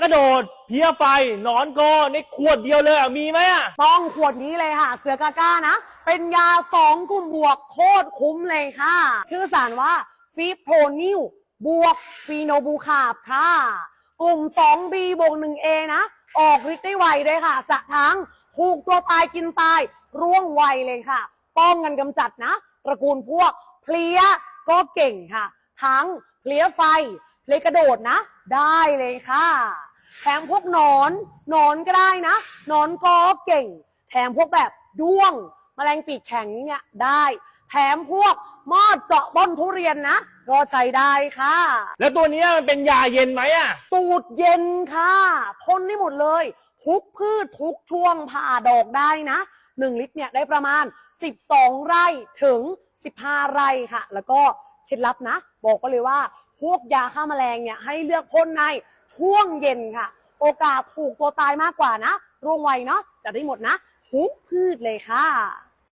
กระโดดเพี้ยไฟหนอนกอในขวดเดียวเลยอะมีไหมอะ ต้องขวดนี้เลยค่ะ เสือกาก้านะ เป็นยาสองกลุ่มบวกโคตรคุ้มเลยค่ะ ชื่อสารว่าฟีโพรนิวบวกฟีโนบูคาบค่ะ กลุ่ม 2B บวก 1A นะ ออกฤทธิ์ได้ไวเลยค่ะ จะทั้งถูกตัวตายกินตาย ร่วงไวเลยค่ะ ป้องกันกำจัดนะ ตระกูลพวกเพลี้ยก็เก่งค่ะ ทั้งเพลี้ยไฟ เพลี้ยกระโดดนะ ได้เลยค่ะ แถมพวกหนอนหนอนก็ได้นะหนอนก็เก่ง แถมพวกแบบด้วงแมลงปีกแข็งเนี่ยได้ แถมพวกมอดเจาะต้นทุเรียนนะก็ใช้ได้ค่ะ แล้วตัวเนี้ยมันเป็นยาเย็นไหมอะ สูตรเย็นค่ะทนได้หมดเลย ทุกพืชทุกช่วงผ่าดอกได้นะ 1 ลิตรเนี่ยได้ประมาณ 12 ไร่ถึง 15 ไร่ค่ะ แล้วก็ เคล็ดลับนะ บอกก็เลยว่า พวกยาฆ่าแมลงเนี่ยให้เลือกพ่นในช่วงเย็นค่ะ โอกาสถูกตัวตายมากกว่านะร่วงไวเนาะจะได้หมดนะทุกพืชเลยค่ะ